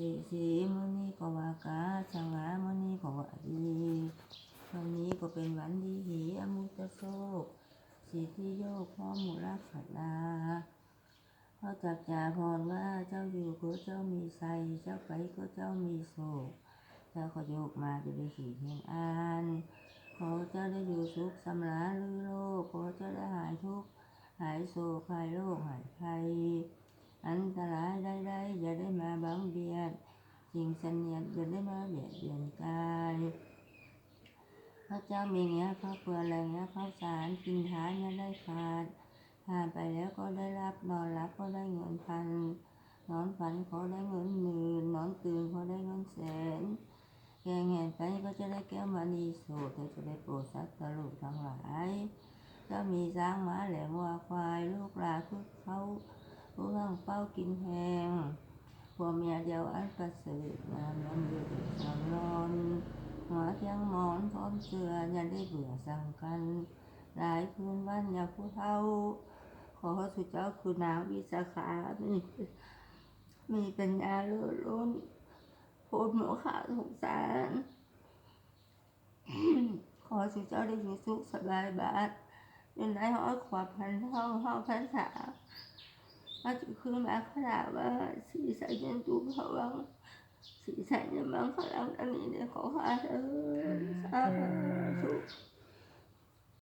สีสีมุนีก็ว่ากาสังหามุนีก็ว่าดีวันนี้ก็เป็นวันดีหีอมุตโศกสิทธิโยกพ่อหมูรักขัดลาเพราะจักจ่าพรว่าเจ้าอยู่ก็เจ้ามีใสเจ้าไปก็เจ้ามีโศกเจ้าก็โยกมาจะได้ขี่แห่งอันขอเจ้าได้อยู่สุขสำราญลือโลกขอเจ้าได้หายทุกข์หายโศกหายโรคหายภัย นตรายใดๆอย่าได้มาบังเบียดสิ่งเสนียดอย่าได้มาเบียดเบียนกายพระเจ้ามีเงี้ยข้าเปลือกอะไรเงี้ยข้าสารกินทานอย่ได้ขาดทานไปแล้วก็ได้รับนอนรับก็ได้เงินพันนอนฝันเขาได้เงินหมื่นนอนตื่นเขาได้เงินแสนแกงแห่ไปก็จะได้แก้วมณีโสดแต่จะได้โปรดสัตว์ตลูกทั้งหลายถ้ามีช้างม้าแหลมวัวควายลูกหลานทุกเขา ผู้ร่างเป้ากินแหงผัวเมียเดียวอันประเสริฐงามน้ำอยู่สอนนอนหัวเทียงหมอนพร้อมเสืออย่าได้เบื่อสั่งกัน หลายคืนวันอย่าผู้เท่า ขอสุเจ้าคุณนางวิสาขามีมีปัญญาเลื่อล้นโพดหมูขาสงสารขอสุเจ้าได้อยู่สุขสบายบาทเป็นได้ห้อยขวาพันเท่าห้าพันสา อาจุคือมาขนาดว่าสีใสเงินตูเขาวังสีใสเงินบังขลังอันนี้เนี่ยขอขาเธอ